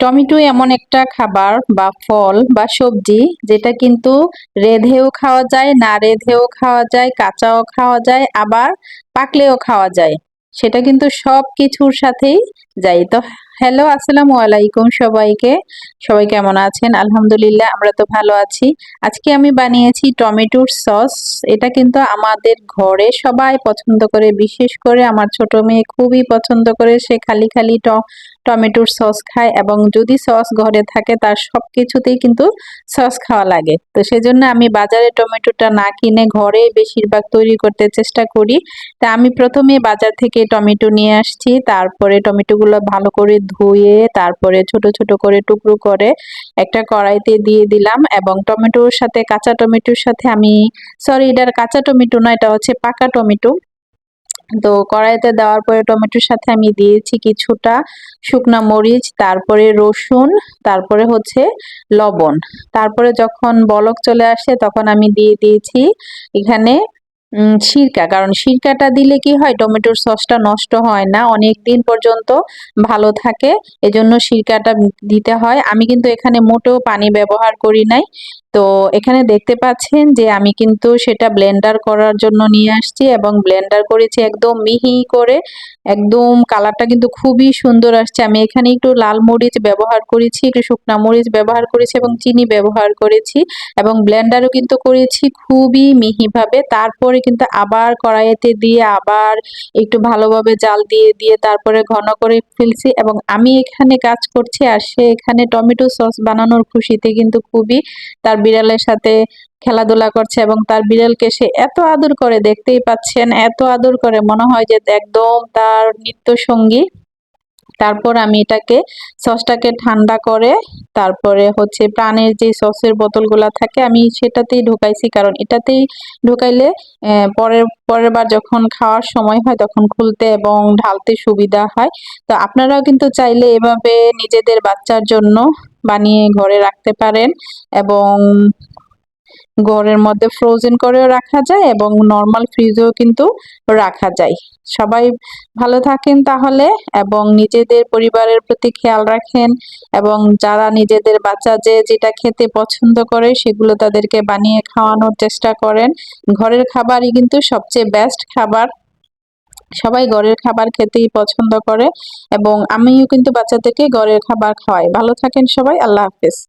Tomato এমন একটা খাবার বা ফল বা সবজি যেটা কিন্তু রেধেও খাওয়া যায়, না রেধেও খাওয়া যায়, কাঁচাও খাওয়া যায়, আবার পাকলেও খাওয়া যায়। সেটা কিন্তু সব কিছুর সাথেই যায়। তো হ্যালো, আসসালামু আলাইকুম সবাইকে। সবাই কেমন আছেন? আলহামদুলিল্লাহ, আমরা তো ভালো আছি। আজকে আমি বানিয়েছি টমেটোর সস। এটা কিন্তু আমাদের ঘরে সবাই পছন্দ করে, বিশেষ করে আমার ছোট মেয়ে খুবই পছন্দ করে। সে খালি খালি ট, টমেটোর সস খায় এবং যদি সস ঘরে থাকে, তার সব কিছুতেই কিন্তু সস খাওয়া লাগে। তো সেজন্য আমি বাজারে টমেটোটা না কিনে ঘরে বেশিরভাগ তৈরি করতে চেষ্টা করি। তা আমি প্রথমে বাজার থেকে টমেটো নিয়ে আসছি। তারপরে টমেটোগুলো ভালো করে ধুয়ে তারপরে ছোট ছোট করে টুকরো করে একটা কড়াইতে দিয়ে দিলাম এবং টমেটোর সাথে, কাঁচা টমেটোর সাথে আমি সরি এটার কাঁচা টমেটো না, এটা হচ্ছে পাকা টমেটো। তো কড়াইতে দেওয়ার পরে টমেটোর সাথে আমি দিয়েছি কিছুটা শুকনা মরিচ, তারপরে রসুন, তারপরে হচ্ছে লবণ। তারপরে যখন বলক চলে আসে তখন আমি দিয়ে দিয়েছি এখানে সিরকা, কারণ সিরকাটা দিলে কি হয়, টমেটোর সসটা নষ্ট হয় না, অনেক দিন পর্যন্ত ভালো থাকে, এজন্য সিরকাটা দিতে হয়। আমি কিন্তু এখানে মোটেও পানি ব্যবহার করি নাই। তো এখানে দেখতে পাচ্ছেন যে আমি কিন্তু সেটা ব্লেন্ডার করার জন্য নিয়ে আসছি এবং ব্লেন্ডার করেছি একদম মিহি করে। একদম কালারটা কিন্তু খুবই সুন্দর আসছে। আমি এখানে একটু লাল মরিচ ব্যবহার করেছি, একটু শুকনা মরিচ ব্যবহার করেছি এবং চিনি ব্যবহার করেছি এবং ব্লেন্ডারও কিন্তু করেছি খুবই মিহিভাবে। তারপরে কিন্তু আবার কড়াইতে দিয়ে আবার একটু ভালোভাবে জাল দিয়ে দিয়ে তারপরে ঘন করে ফেলছি এবং আমি এখানে কাজ করছি আর সে এখানে টমেটো সস বানানোর খুশিতে কিন্তু খুবই তার বিড়ালের সাথে খেলাধুলা করছে এবং তার বিড়ালকে সে এত আদর করে দেখতেই পাচ্ছেন, এত আদর করে। মনে হয় যে একদম তার নিত্য সঙ্গী তারপর আমি এটাকে সসটাকে ঠান্ডা করে তারপরে হচ্ছে প্রাণের যে সসের বোতলগুলা থাকে, আমি সেটাতেই ঢুকাইছি। কারণ এটাতেই ঢুকাইলে পরের পরের বার যখন খাওয়ার সময় হয় তখন খুলতে এবং ঢালতে সুবিধা হয়। তো আপনারাও কিন্তু চাইলে এভাবে নিজেদের বাচ্চার জন্য বানিয়ে ঘরে রাখতে পারেন এবং ঘরের মধ্যে ফ্রোজেন করেও রাখা যায় এবং নর্মাল ফ্রিজেও কিন্তু রাখা যায়। সবাই ভালো থাকেন তাহলে এবং নিজেদের পরিবারের প্রতি খেয়াল রাখেন এবং যারা নিজেদের বাচ্চা যে যেটা খেতে পছন্দ করে সেগুলো তাদেরকে বানিয়ে খাওয়ানোর চেষ্টা করেন। ঘরের খাবারই কিন্তু সবচেয়ে বেস্ট খাবার। সবাই ঘরের খাবার খেতেই পছন্দ করে এবং আমিও কিন্তু বাচ্চাদেরকে ঘরের খাবার খাওয়াই। ভালো থাকেন সবাই, আল্লাহ হাফেজ।